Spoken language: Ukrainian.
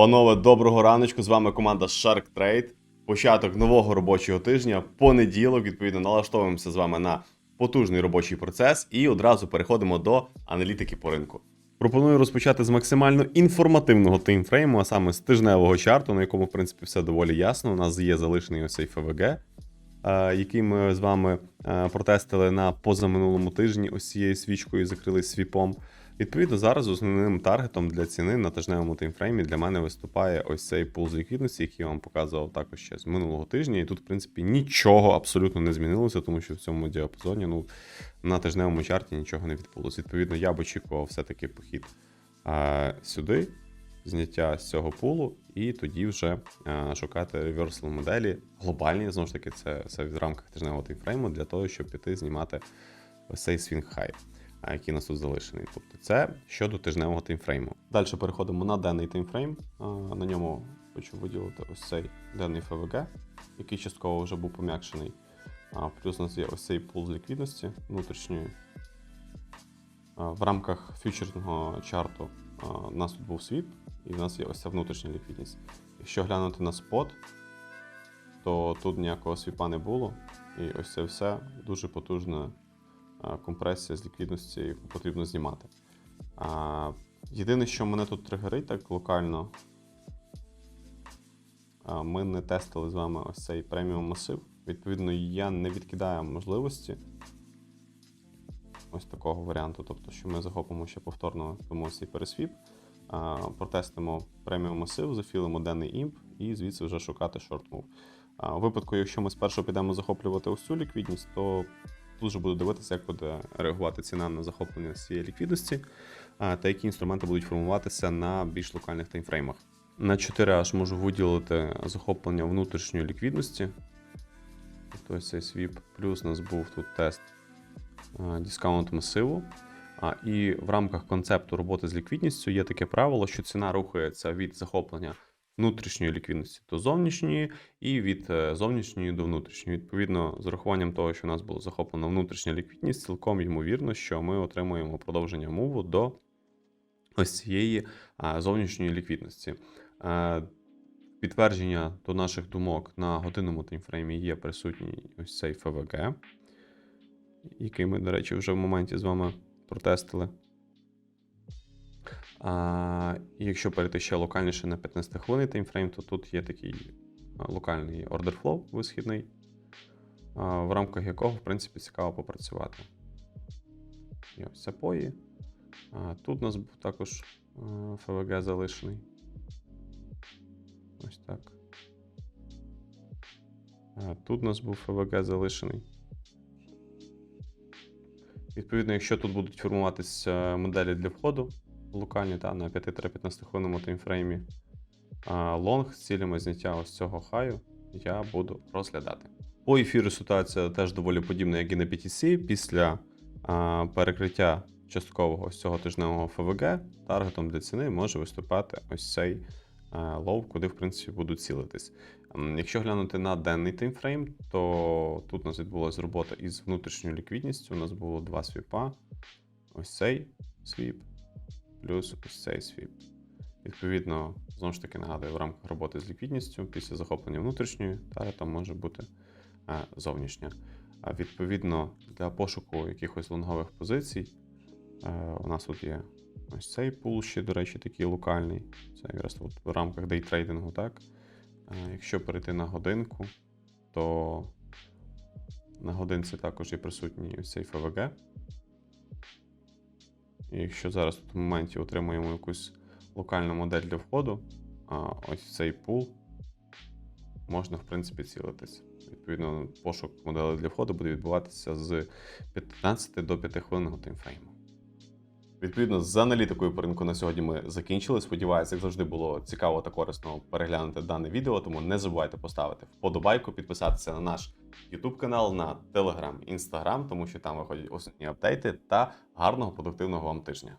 Панове, доброго раночку. З вами команда Shark Trade. Початок нового робочого тижня, понеділок. Відповідно, налаштовуємося з вами на потужний робочий процес і одразу переходимо до аналітики по ринку. Пропоную розпочати з максимально інформативного таймфрейму, а саме з тижневого чарту, на якому, в принципі, все доволі ясно. У нас є залишений ось цей ФВГ, е, який ми з вами е, протестили на позаминулому тижні ось цією свічкою закрили свіпом. Відповідно, зараз основним таргетом для ціни на тижневому таймфреймі для мене виступає ось цей пул з ліквідності, який я вам показував також ще з минулого тижня. І тут, в принципі, нічого абсолютно не змінилося, тому що в цьому діапазоні ну, на тижневому чарті нічого не відбулося. Відповідно, я б очікував все-таки похід а, сюди, зняття з цього пулу, і тоді вже а, шукати реверсал моделі глобальні, знову ж таки, це, це в рамках тижневого таймфрейму для того, щоб піти знімати ось цей свінг хай який у нас тут залишений. Тобто це щодо тижневого таймфрейму. Далі переходимо на денний таймфрейм. На ньому хочу виділити ось цей денний ФВГ, який частково вже був пом'якшений. Плюс у нас є ось цей пул з ліквідності внутрішньої. В рамках фьючерного чарту у нас тут був свіп, і в нас є ось ця внутрішня ліквідність. Якщо глянути на спот, то тут ніякого свіпа не було. І ось це все дуже потужна а, компресія з ліквідності, яку потрібно знімати. Єдине, що мене тут тригерить так локально, ми не тестили з вами ось цей преміум масив. Відповідно, я не відкидаю можливості ось такого варіанту. Тобто, що ми захопимо ще повторно цей пересвіп, протестимо преміум масив, зафілимо денний імп і звідси вже шукати шорт-мув. А, У випадку, якщо ми спершу підемо захоплювати ось цю ліквідність, то тут вже буду дивитися, як буде реагувати ціна на захоплення цієї ліквідності, та які інструменти будуть формуватися на більш локальних таймфреймах. На 4 аж можу виділити захоплення внутрішньої ліквідності. Тобто цей свіп. Плюс у нас був тут тест дискаунт масиву. А, і в рамках концепту роботи з ліквідністю є таке правило, що ціна рухається від захоплення внутрішньої ліквідності до зовнішньої, і від е, зовнішньої до внутрішньої. Відповідно, з урахуванням того, що у нас було захоплено внутрішня ліквідність, цілком ймовірно, що ми отримуємо продовження муву до ось цієї зовнішньої ліквідності. Е, Підтвердження до наших думок на годинному таймфреймі є присутній ось цей ФВГ, який ми, до речі, вже в моменті з вами протестили. А, якщо перейти ще локальніше на 15 хвилин таймфрейм, то тут є такий локальний order flow висхідний, в рамках якого, в принципі, цікаво попрацювати. І ось це пої. Тут у нас був також ФВГ залишений. Ось так. Тут у нас був ФВГ залишений. Відповідно, якщо тут будуть формуватися моделі для входу локальні та, на 5-15 хвилинному таймфреймі, а лонг з цілями зняття ось цього хаю я буду розглядати. По ефіру ситуація теж доволі подібна, як і на PTC. Після а, перекриття часткового ось цього тижневого ФВГ таргетом для ціни може виступати ось цей а, лоу, куди в принципі будуть цілитись. Якщо глянути на денний таймфрейм, то тут у нас відбулася робота із внутрішньою ліквідністю. У нас було два свіпа. Ось цей свіп, плюс ось цей свіп. Відповідно, знову ж таки нагадую, в рамках роботи з ліквідністю після захоплення внутрішньої таргетом може бути е, зовнішня. А відповідно, для пошуку якихось лонгових позицій, е, у нас тут є ось цей пул, ще, до речі, такий локальний. Це якраз от в рамках дейтрейдингу, так? Е, Якщо перейти на годинку, то на годинці також є присутній ось цей ФВГ. І якщо зараз в тому моменті отримаємо якусь локальну модель для входу, а ось цей пул можна, в принципі, цілитись. Відповідно, пошук моделей для входу буде відбуватися з 15 до 5 хвилинного таймфрейму. Відповідно, з аналітикою по ринку на сьогодні ми закінчили. Сподіваюся, як завжди було цікаво та корисно переглянути дане відео. Тому не забувайте поставити вподобайку, підписатися на наш YouTube канал, на Telegram, Instagram, тому що там виходять основні апдейти та гарного продуктивного вам тижня.